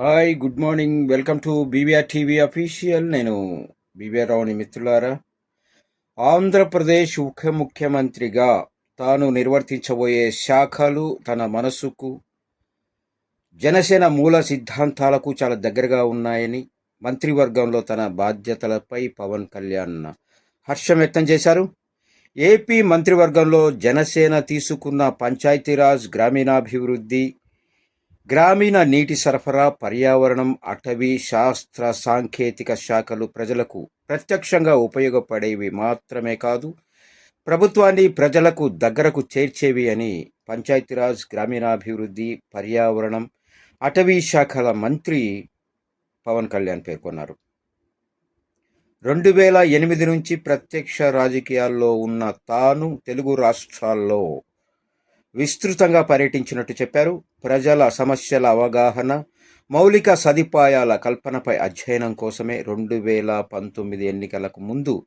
Hi good morning welcome to BVR TV official నేను BVR రావుని మిత్రులారా ఆంధ్రప్రదేశ్ ఉప ముఖ్యమంత్రిగా తాను నిర్వర్తించబోయే శాఖలు తన మనసుకు జనసేన మూల సిద్ధాంతాలకు చాలా దగ్గరగా ఉన్నాయని మంత్రివర్గంలో తన బాధ్యతలపై పవన్ కళ్యాణ్ హర్షం వ్యక్తం చేశారు. ఏపీ మంత్రివర్గంలో జనసేన తీసుకున్న పంచాయతీరాజ్ గ్రామీణాభివృద్ధి గ్రామీణ నీటి సరఫరా పర్యావరణం అటవీ శాస్త్ర సాంకేతిక శాఖలు ప్రజలకు ప్రత్యక్షంగా ఉపయోగపడేవి మాత్రమే కాదు ప్రభుత్వాన్ని ప్రజలకు దగ్గరకు చేర్చేవి అని పంచాయతీరాజ్ గ్రామీణాభివృద్ధి పర్యావరణం అటవీ శాఖల మంత్రి పవన్ కళ్యాణ్ పేర్కొన్నారు. రెండు వేల ఎనిమిది నుంచి ప్రత్యక్ష రాజకీయాల్లో ఉన్న తాను తెలుగు రాష్ట్రాల్లో విస్తృతంగా పర్యటించినట్టు చెప్పారు. ప్రజల సమస్యల అవగాహన మౌలిక సదుపాయాల కల్పనపై అధ్యయనం కోసమే రెండు వేల పంతొమ్మిది ఎన్నికలకు ముందు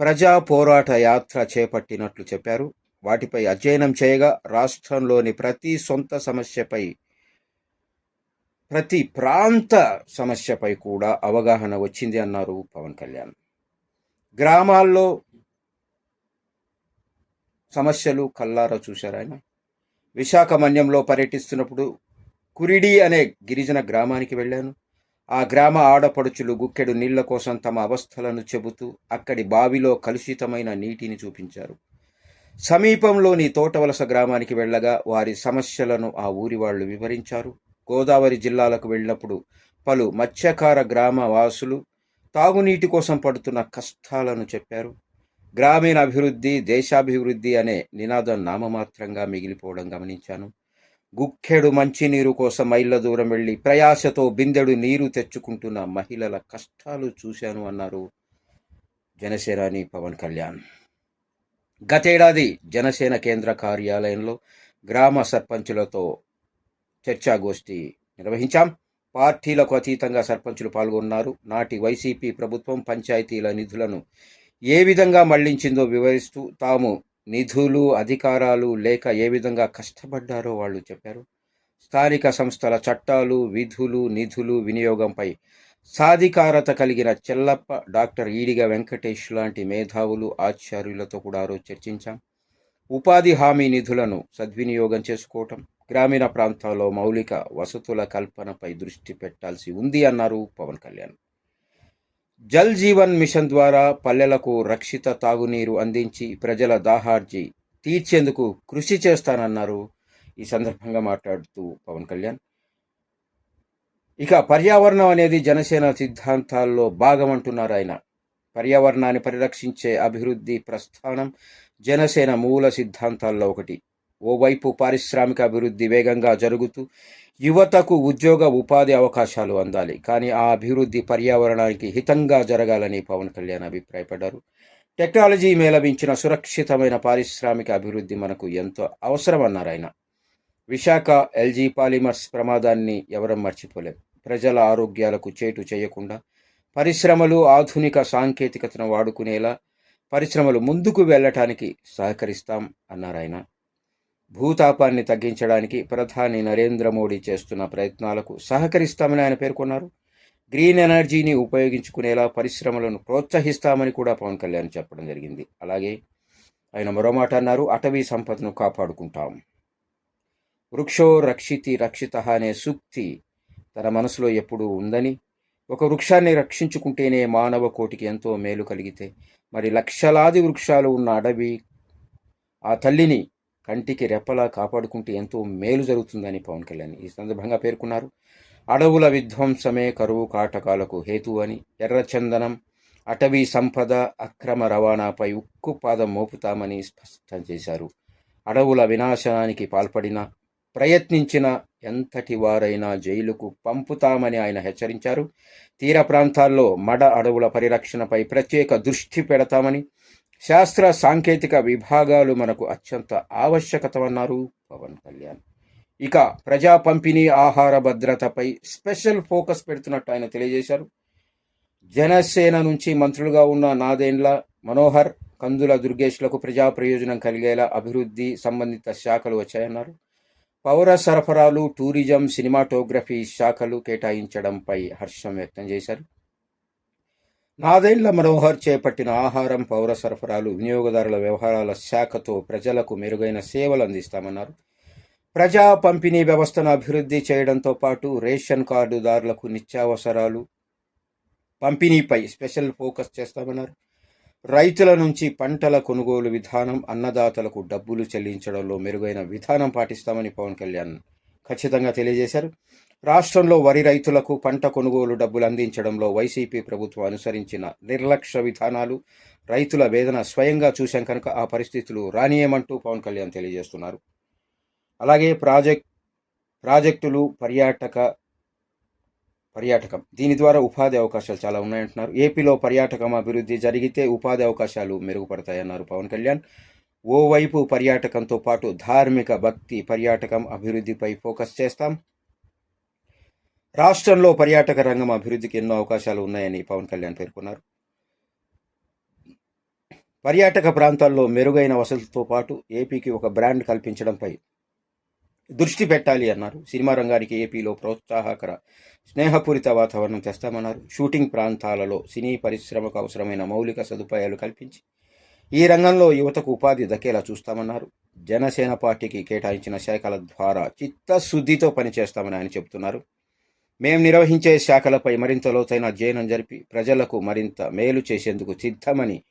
ప్రజా పోరాట యాత్ర చేపట్టినట్లు చెప్పారు. వాటిపై అధ్యయనం చేయగా రాష్ట్రంలోని ప్రతి సొంత సమస్యపై ప్రతి ప్రాంత సమస్యపై కూడా అవగాహన వచ్చింది అన్నారు పవన్ కళ్యాణ్. గ్రామాల్లో సమస్యలు కల్లారా చూశారు ఆయన? విశాఖ మన్యంలో పర్యటిస్తున్నప్పుడు కురిడి అనే గిరిజన గ్రామానికి వెళ్ళాను. ఆ గ్రామ ఆడపడుచులు గుక్కెడు నీళ్ళ కోసం తమ అవస్థలను చెబుతూ అక్కడి బావిలో కలుషితమైన నీటిని చూపించారు. సమీపంలోని తోటవలస గ్రామానికి వెళ్ళగా వారి సమస్యలను ఆ ఊరి వాళ్ళు వివరించారు. గోదావరి జిల్లాలకు వెళ్ళినప్పుడు పలు మత్స్యకార గ్రామ వాసులు తాగునీటి కోసం పడుతున్న కష్టాలను చెప్పారు. గ్రామీణ అభివృద్ధి దేశాభివృద్ధి అనే నినాదం నామమాత్రంగా మిగిలిపోవడం గమనించాను. గుక్కెడు మంచినీరు కోసం మైళ్ళ దూరం వెళ్ళి ప్రయాసతో బిందెడు నీరు తెచ్చుకుంటున్న మహిళల కష్టాలు చూశాను అన్నారు జనసేనాని పవన్ కళ్యాణ్. గతేడాది జనసేన కేంద్ర కార్యాలయంలో గ్రామ సర్పంచులతో చర్చాగోష్ఠి నిర్వహించాం. పార్టీలకు అతీతంగా సర్పంచులు పాల్గొన్నారు. నాటి వైసీపీ ప్రభుత్వం పంచాయతీల నిధులను ఏ విధంగా మళ్ళించిందో వివరిస్తూ తాము నిధులు అధికారాలు లేక ఏ విధంగా కష్టపడ్డారో వాళ్ళు చెప్పారు. స్థానిక సంస్థల చట్టాలు విధులు నిధులు వినియోగంపై సాధికారత కలిగిన చెల్లప్ప డాక్టర్ ఈడిగ వెంకటేష్ లాంటి మేధావులు ఆచార్యులతో కూడా రోజు చర్చించాం. ఉపాధి హామీ నిధులను సద్వినియోగం చేసుకోవటం గ్రామీణ ప్రాంతాల్లో మౌలిక వసతుల కల్పనపై దృష్టి పెట్టాల్సి ఉంది అన్నారు పవన్ కళ్యాణ్. జల్ జీవన్ మిషన్ ద్వారా పల్లెలకు రక్షిత తాగునీరు అందించి ప్రజల దాహార్జీ తీర్చేందుకు కృషి చేస్తానన్నారు. ఈ సందర్భంగా మాట్లాడుతూ పవన్ కళ్యాణ్. ఇక పర్యావరణం అనేది జనసేన సిద్ధాంతాల్లో భాగం అంటున్నారు ఆయన. పర్యావరణాన్ని పరిరక్షించే అభివృద్ధి ప్రస్థానం జనసేన మూల సిద్ధాంతాల్లో ఒకటి. ఓవైపు పారిశ్రామిక అభివృద్ధి వేగంగా జరుగుతూ యువతకు ఉద్యోగ ఉపాధి అవకాశాలు అందాలి. కానీ ఆ అభివృద్ధి పర్యావరణానికి హితంగా జరగాలని పవన్ కళ్యాణ్ అభిప్రాయపడ్డారు. టెక్నాలజీ మేళవించిన సురక్షితమైన పారిశ్రామిక అభివృద్ధి మనకు ఎంతో అవసరమన్నారు ఆయన. విశాఖ ఎల్జీ పాలిమర్స్ ప్రమాదాన్ని ఎవరం మర్చిపోలేం. ప్రజల ఆరోగ్యాలకు చేటు చేయకుండా పరిశ్రమలు ఆధునిక సాంకేతికతను వాడుకునేలా పరిశ్రమలు ముందుకు వెళ్ళటానికి సహకరిస్తాం అన్నారు ఆయన. భూతాపాన్ని తగ్గించడానికి ప్రధాని నరేంద్ర మోడీ చేస్తున్న ప్రయత్నాలకు సహకరిస్తామని ఆయన పేర్కొన్నారు. గ్రీన్ ఎనర్జీని ఉపయోగించుకునేలా పరిశ్రమలను ప్రోత్సహిస్తామని కూడా పవన్ కళ్యాణ్ చెప్పడం జరిగింది. అలాగే ఆయన మరో మాట అన్నారు అటవీ సంపదను కాపాడుకుంటాం. వృక్షో రక్షితి రక్షిత అనే సూక్తి తన మనసులో ఎప్పుడూ ఉందని ఒక వృక్షాన్ని రక్షించుకుంటేనే మానవ కోటికి ఎంతో మేలు కలిగితే మరి లక్షలాది వృక్షాలు ఉన్న అడవి ఆ తల్లిని కంటికి రెప్పలా కాపాడుకుంటే ఎంతో మేలు జరుగుతుందని పవన్ కళ్యాణ్ ఈ సందర్భంగా పేర్కొన్నారు. అడవుల విధ్వంసమే కరువు కాటకాలకు హేతు అని ఎర్రచందనం అటవీ సంపద అక్రమ రవాణాపై ఉక్కు పాదం మోపుతామని స్పష్టం చేశారు. అడవుల వినాశనానికి పాల్పడిన ప్రయత్నించిన ఎంతటి వారైనా జైలుకు పంపుతామని ఆయన హెచ్చరించారు. తీర ప్రాంతాల్లో మడ అడవుల పరిరక్షణపై ప్రత్యేక దృష్టి పెడతామని శాస్త్ర సాంకేతిక విభాగాలు మనకు అత్యంత ఆవశ్యకతమన్నారు పవన్ కళ్యాణ్. ఇక ప్రజా పంపిణీ ఆహార భద్రతపై స్పెషల్ ఫోకస్ పెడుతున్నట్టు ఆయన తెలియజేశారు. జనసేన నుంచి మంత్రులుగా ఉన్న నాదేండ్ల మనోహర్ కందుల దుర్గేష్లకు ప్రజా ప్రయోజనం కలిగేలా అభివృద్ధి సంబంధిత శాఖలు వచ్చాయన్నారు. పౌర సరఫరాలు టూరిజం సినిమాటోగ్రఫీ శాఖలు కేటాయించడంపై హర్షం వ్యక్తం చేశారు. నాదేళ్ళ మనోహర్ చేపట్టిన ఆహారం పౌర సరఫరాలు వినియోగదారుల వ్యవహారాల శాఖతో ప్రజలకు మెరుగైన సేవలు అందిస్తామన్నారు. ప్రజా పంపిణీ వ్యవస్థను అభివృద్ధి చేయడంతో పాటు రేషన్ కార్డుదారులకు నిత్యావసరాలు పంపిణీపై స్పెషల్ ఫోకస్ చేస్తామన్నారు. రైతుల నుంచి పంటల కొనుగోలు విధానం అన్నదాతలకు డబ్బులు చెల్లించడంలో మెరుగైన విధానం పాటిస్తామని పవన్ కళ్యాణ్ ఖచ్చితంగా తెలియజేశారు. రాష్ట్రంలో వరి రైతులకు పంట కొనుగోలు డబ్బులు అందించడంలో వైసీపీ ప్రభుత్వం అనుసరించిన నిర్లక్ష్య విధానాలు రైతుల వేదన స్వయంగా చూశాం కనుక ఆ పరిస్థితులు రానియమంటూ పవన్ కళ్యాణ్ తెలియజేస్తున్నారు. అలాగే ప్రాజెక్ట్ ప్రాజెక్టులు పర్యాటక పర్యాటకం దీని ద్వారా ఉపాధి అవకాశాలు చాలా ఉన్నాయంటున్నారు. ఏపీలో పర్యాటకం అభివృద్ధి జరిగితే ఉపాధి అవకాశాలు మెరుగుపడతాయన్నారు పవన్ కళ్యాణ్. ఓవైపు పర్యాటకంతో పాటు ధార్మిక భక్తి పర్యాటకం అభివృద్ధిపై ఫోకస్ చేస్తాం. రాష్ట్రంలో పర్యాటక రంగం అభివృద్ధికి ఎన్నో అవకాశాలు ఉన్నాయని పవన్ కళ్యాణ్ పేర్కొన్నారు. పర్యాటక ప్రాంతాల్లో మెరుగైన వసతులతో పాటు ఏపీకి ఒక బ్రాండ్ కల్పించడంపై దృష్టి పెట్టాలి అన్నారు. సినిమా రంగానికి ఏపీలో ప్రోత్సాహకర స్నేహపూరిత వాతావరణం తెస్తామన్నారు. షూటింగ్ ప్రాంతాలలో సినీ పరిశ్రమకు అవసరమైన మౌలిక సదుపాయాలు కల్పించి ఈ రంగంలో యువతకు ఉపాధి దక్కేలా చూస్తామన్నారు. జనసేన పార్టీకి కేటాయించిన శాఖల ద్వారా చిత్తశుద్ధితో పనిచేస్తామని ఆయన చెబుతున్నారు. మేము నిర్వహించే శాఖలపై మరింత లోతైన అధ్యయనం జరిపి ప్రజలకు మరింత మేలు చేసేందుకు సిద్ధమని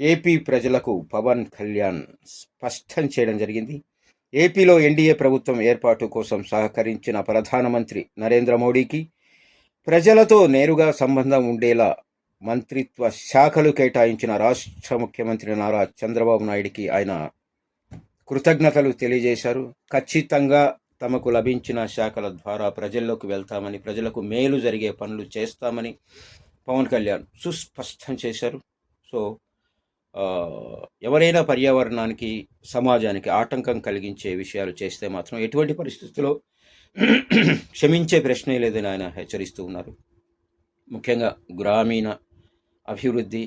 ఏపీ ప్రజలకు పవన్ కళ్యాణ్ స్పష్టం చేయడం జరిగింది. ఏపీలో ఎన్డీఏ ప్రభుత్వం ఏర్పాటు కోసం సహకరించిన ప్రధానమంత్రి నరేంద్ర మోడీకి ప్రజలతో నేరుగా సంబంధం ఉండేలా మంత్రిత్వ శాఖలు కేటాయించిన రాష్ట్ర ముఖ్యమంత్రి నారా చంద్రబాబు నాయుడికి ఆయన కృతజ్ఞతలు తెలియజేశారు. ఖచ్చితంగా తమకు లభించిన శాఖల ద్వారా ప్రజల్లోకి వెళ్తామని ప్రజలకు మేలు జరిగే పనులు చేస్తామని పవన్ కళ్యాణ్ సుస్పష్టం చేశారు. సో ఎవరైనా పర్యావరణానికి సమాజానికి ఆటంకం కలిగించే విషయాలు చేస్తే మాత్రం ఎటువంటి పరిస్థితుల్లో క్షమించే ప్రశ్నే లేదని ఆయన హెచ్చరిస్తూ ఉన్నారు. ముఖ్యంగా గ్రామీణ అభివృద్ధి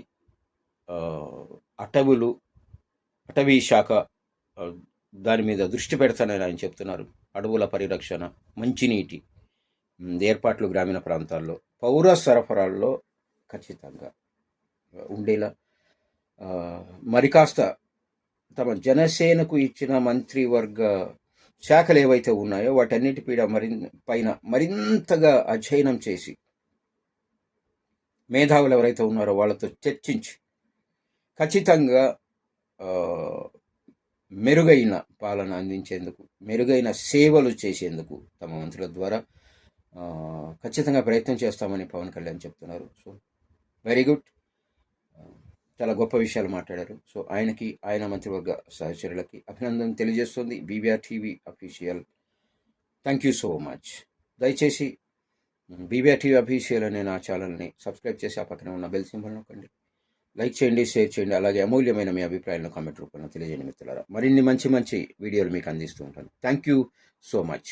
అటవులు అటవీ శాఖ దాని మీద దృష్టి పెడతానని ఆయన చెప్తున్నారు. అడవుల పరిరక్షణ మంచినీటి ఏర్పాట్లు గ్రామీణ ప్రాంతాల్లో పౌర సరఫరాల్లో ఖచ్చితంగా ఉండేలా మరి కాస్త తమ జనసేనకు ఇచ్చిన మంత్రివర్గ శాఖలు ఏవైతే ఉన్నాయో వాటన్నిటి పీడ మరి పైన మరింతగా అధ్యయనం చేసి మేధావులు ఎవరైతే ఉన్నారో వాళ్ళతో చర్చించి ఖచ్చితంగా మెరుగైన పాలన అందించేందుకు మెరుగైన సేవలు చేసేందుకు తమ మంత్రుల ద్వారా ఖచ్చితంగా ప్రయత్నం చేస్తామని పవన్ కళ్యాణ్ చెప్తున్నారు. So very good. చాలా గొప్ప విషయాలు మాట్లాడారు. సో ఆయనకి ఆయన మంత్రివర్గ సహచరులకి అభినందన తెలియజేస్తుంది. BBR TV official. Thank you so much. దయచేసి బీబీఆర్ టీవీ అఫీషియల్ అనే నా ఛానల్ని సబ్స్క్రైబ్ చేసి ఆ పక్కన ఉన్న బెల్ సింబల్ నొక్కండి. లైక్ చేయండి షేర్ చేయండి. అలాగే అమూల్యమైన మీ అభిప్రాయాలను కామెంట్ రూపంలో తెలియజేయండి మిత్రులారా. మరిన్ని మంచి మంచి వీడియోలు మీకు అందిస్తూ ఉంటాను. Thank you so much